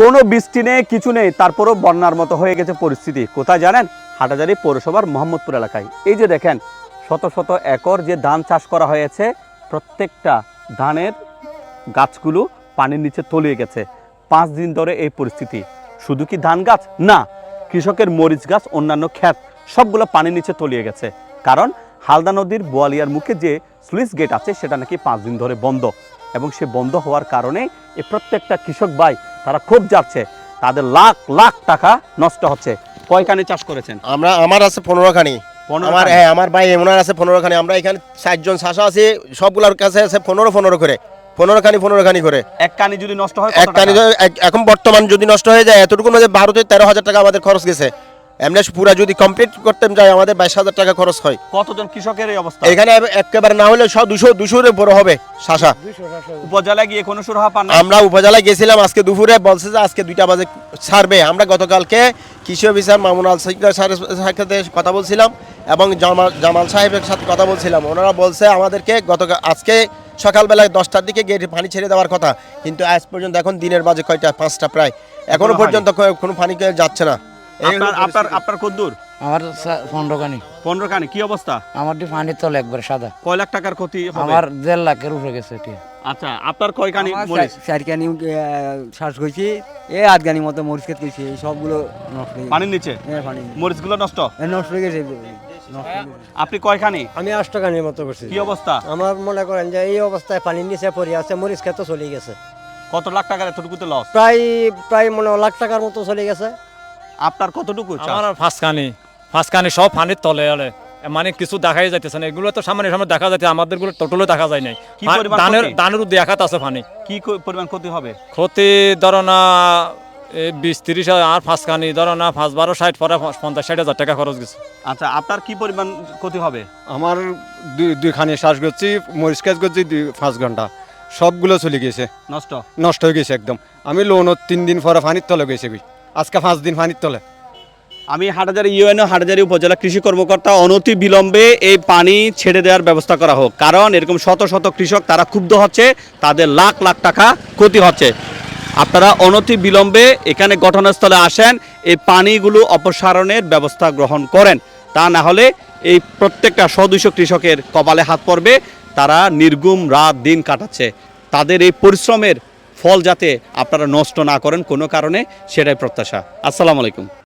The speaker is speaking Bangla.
কোনো বৃষ্টি নেই, কিছু নেই, তারপরও বন্যার মতো হয়ে গেছে পরিস্থিতি। কোথায় জানেন? হাটাজারি পৌরসভার মোহাম্মদপুর এলাকায়। এই যে দেখেন, শত শত একর যে ধান চাষ করা হয়েছে, প্রত্যেকটা ধানের গাছগুলো পানির নিচে তলিয়ে গেছে। পাঁচ দিন ধরে এই পরিস্থিতি। শুধু কি ধান গাছ? না, কৃষকের মরিচ গাছ, অন্যান্য ক্ষেত, সবগুলো পানির নিচে তলিয়ে গেছে। কারণ হালদা নদীর বোয়ালিয়ার মুখে যে স্লুইস গেট আছে, সেটা নাকি পাঁচ দিন ধরে বন্ধ। এবং সে বন্ধ হওয়ার কারণে এই প্রত্যেকটা কৃষক ভাই তারা খুব যাচ্ছে তাদের লাখ লাখ টাকা নষ্ট হচ্ছে। কয়খানে চাষ করেছেন? আমরা আমার আছে পনেরো খানি আমার হ্যাঁ আমার ভাই এমনার আছে পনেরো খানি আমরা এখানে ষাটজন শাসা আছে সবগুলোর কাছে আছে পনেরো পনেরো করে। পনেরো খানি পনেরো খানি করে। এক কানি যদি নষ্ট হয় এক কানি এখন বর্তমান যদি নষ্ট হয়ে যায় এতটুকু মধ্যে বারো থেকে তেরো হাজার টাকা আমাদের খরচ গেছে। এমনি পুরা যদি কমপ্লিট করতে যাই আমাদের বাইশ হাজার টাকা খরচ হয়। কতজন কৃষকের এই অবস্থা? এখানে একেবারে না হলে সব দুশো দুশোর উপরে হবে শাসা। উপজেলায় গিয়ে কোনো সুরাহা পান আমরা উপজেলায় গেছিলাম আজকে দুপুরে বলছে যে আজকে দুইটা বাজে ছাড়বে। আমরা গতকালকে কৃষি অফিসার মামুন আল সাইদার সাথে কথা বলছিলাম এবং জামাল জামাল সাহেবের সাথে কথা বলছিলাম। ওনারা বলছে আমাদেরকে গতকাল আজকে সকালবেলায় দশটার দিকে গেট পানি ছেড়ে দেওয়ার কথা। কিন্তু আজ পর্যন্ত এখন দিনের বাজে কয়টা? পাঁচটা প্রায়। এখনও পর্যন্ত কোনো পানি যাচ্ছে না। আপনার আপনার আপনার কত দূর? আমার পনেরো কানি পনেরো কানি কি অবস্থা? আমার দি পানির তলে একবার সাদা। কয় লাখ টাকার ক্ষতি আমার দেড় লাখের উপরে গেছে এটি। আচ্ছা আপনার কয় কানি চার- শ্বাস করছি এ আধ গানি মতো মরিচ খেত এই সবগুলো নষ্ট পানির নিচে? মরিচগুলো নষ্ট? নষ্ট হয়ে গেছে। নষ্ট হয়ে গেছে। আপনি কয়খানি? আমি আট টাকানির মতো করছি। কি অবস্থা? আমার মনে করেন যে এই অবস্থায় পানির নিচে পড়ে আছে মরিচ খেতে চলে গেছে। কত লাখ টাকার এতটুকুতে লস প্রায় প্রায় মনে লাখ টাকার মতো চলে গেছে। আপনার কতটুকু? আমার ফাঁসকানি ফাঁসকানি সব পানির তলে আলে। মানে কিছু দেখাই যাইতেছে না। এগুলো তো সামনে সামনে দেখা যাচ্ছে আমাদেরগুলো টোটালও দেখা যায় নাই। কি দানের দানের দেখাত আছে পানি কি পরিমাণ ক্ষতি হবে? ক্ষতি ধরো না বিশ তিরিশ হাজার আর ফাঁসকানি ধরো না পাঁচ বারো ষাট পরে পঞ্চাশ ষাট হাজার টাকা খরচ গেছে। আচ্ছা আপনার কি পরিমাণ ক্ষতি হবে? আমার দুই দুইখানি শ্বাস করছি মরিচ কাজ করছি দুই পাঁচ ঘণ্টা। সবগুলো চলে গেছে নষ্ট? নষ্ট হয়ে গেছে একদম। আমি লোনত তিন দিন পরে পানির তলে গেছে। আজকে পাঁচ দিন পানির তলে। আমি হাটাজারি ইউএনও হাটাজারি উপজেলা কৃষি কর্মকর্তা অনতি বিলম্বে এই পানি ছেড়ে দেওয়ার ব্যবস্থা করা হোক। কারণ এরকম শত শত কৃষক তারা ক্ষুব্ধ হচ্ছে, তাদের লাখ লাখ টাকা ক্ষতি হচ্ছে। আপনারা অনতি বিলম্বে এখানে ঘটনাস্থলে আসেন, এই পানিগুলো অপসারণের ব্যবস্থা গ্রহণ করেন। তা না হলে এই প্রত্যেকটা সদস্য কৃষকের কপালে হাত পড়বে, তারা নির্গুম রাত দিন কাটাচ্ছে। তাদের এই পরিশ্রমের ফল যাতে আপনারা নষ্ট না করেন কোনো কারণে সেটাই প্রত্যাশা। আসসালামু আলাইকুম।